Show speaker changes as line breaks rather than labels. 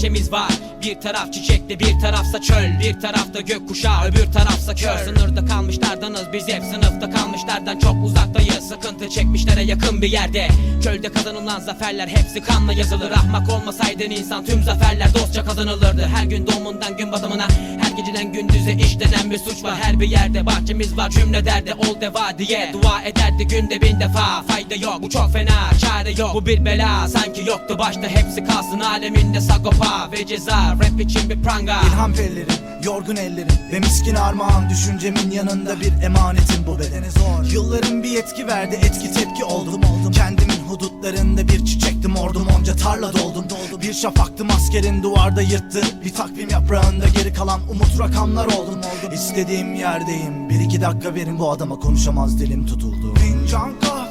bahçemiz var. Bir taraf çiçekli bir tarafsa çöl. Bir tarafta gökkuşağı öbür tarafsa kör. Sınırda kalmışlardanız biz hep sınıfta kalmışlardan çok uzaktayız. Sıkıntı çekmişlere yakın bir yerde. Çölde kazanılan zaferler hepsi kanla yazılır. Ahmak olmasaydın insan tüm zaferler dostça kazanılırdı. Her gün doğumundan gün batımına Her geceden gündüze işlenen bir suç var. Her bir yerde bahçemiz var cümle derdi ol deva diye. Dua ederdi günde bin defa Fayda yok. Bu çok fena çare yok. Bu bir bela sanki yoktu başta. Hepsi kalsın Aleminde sagopa ve ceza. Rap için bir pranga.
İlham pellerim, yorgun ellerim Ve miskin armağan. Düşüncemin yanında bir emanetim bu bedene zor Yılların bir etki verdi etki tepki oldum. Oldum Kendimin hudutlarında bir çiçektim ordum onca tarla doldum. Doldum Bir şafaktım askerin duvarda yırttı. Bir takvim yaprağında geri kalan umut rakamlar oldum. Oldum İstediğim yerdeyim. Bir iki dakika verin bu adama konuşamaz dilim tutuldu. Fincan kahvem